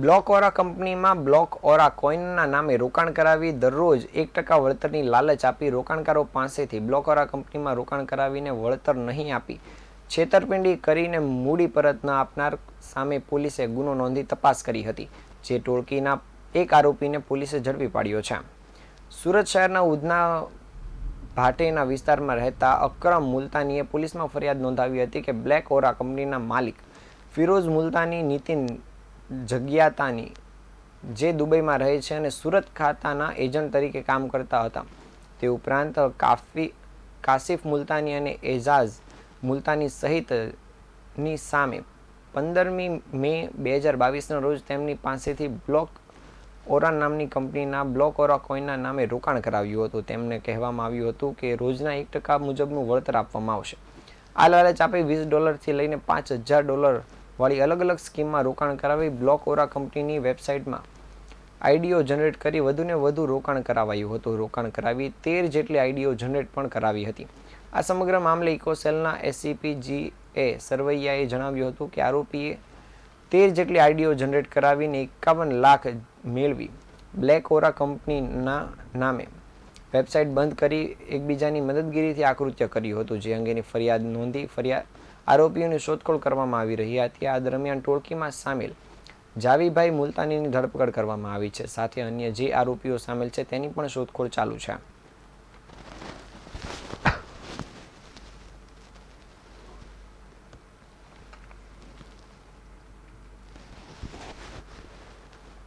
Block ઓરા કંપનીમાં block ઓરા કોઈનના નામે રોકાણ કરાવી દરરોજ એક ટકા વળતરની લાલચ આપી રોકાણકારો પાસેથી બ્લોક ઓરા કંપનીમાં રોકાણ કરાવીને વળતર નહીં આપી છેતરપિંડી કરીને મૂડી પરત ન આપનાર સામે પોલીસે ગુનો નોંધી તપાસ કરી હતી, જે ટોળકીના એક આરોપીને પોલીસે ઝડપી પાડ્યો છે. સુરત શહેરના ઉધના ભાટેના વિસ્તારમાં રહેતા અક્રમ મુલતાનીએ પોલીસમાં ફરિયાદ નોંધાવી હતી કે બ્લેક ઓરા કંપનીના માલિક ફિરોઝ મુલતાની નીતિન જગ્યાતાની, જે દુબઈમાં રહે છે અને સુરત ખાતાના એજન્ટ તરીકે કામ કરતા હતા. તે ઉપરાંત કાફી, કાસિફ મુલતાની અને એઝાઝ મુલતાની સહિતની સામે પંદરમી મે બે હજાર બાવીસના રોજ તેમની પાસેથી બ્લોક ઓરા નામની કંપનીના બ્લોક ઓરા કોઈનના નામે રોકાણ કરાવ્યું હતું. તેમને કહેવામાં આવ્યું હતું કે રોજના એક ટકા મુજબનું વળતર આપવામાં આવશે. આ લાલચ આપી વીસ ડોલરથી લઈને પાંચ હજાર ડોલર વાળી અલગ અલગ સ્કીમમાં રોકાણ કરાવી બ્લોક ઓરા કંપનીની વેબસાઇટમાં આઈડીઓ જનરેટ કરી વધુને વધુ રોકાણ કરાવાયું હતું. રોકાણ કરાવી તેર જેટલી આઈડીઓ જનરેટ પણ કરાવી હતી. આ સમગ્ર મામલે ઇકોસેલના એસસીપી જી એ સરવૈયાએ જણાવ્યું હતું કે આરોપીએ તેર જેટલી આઈડીઓ જનરેટ કરાવીને એકાવન લાખ મેળવી બ્લેક ઓરા કંપનીના નામે વેબસાઇટ બંધ કરી એકબીજાની મદદગીરીથી આકૃત્ય કર્યું હતું. જે અંગેની ફરિયાદ નોંધી ફરિયાદ આરોપીઓની શોધખોળ કરવામાં આવી રહી હતી. આ દરમિયાન ટોળકીમાં સામેલ જાવીભાઈ મુલતાનીની ધરપકડ કરવામાં આવી છે. સાથે અન્ય જે આરોપીઓ સામેલ છે તેની પણ શોધખોળ ચાલુ છે.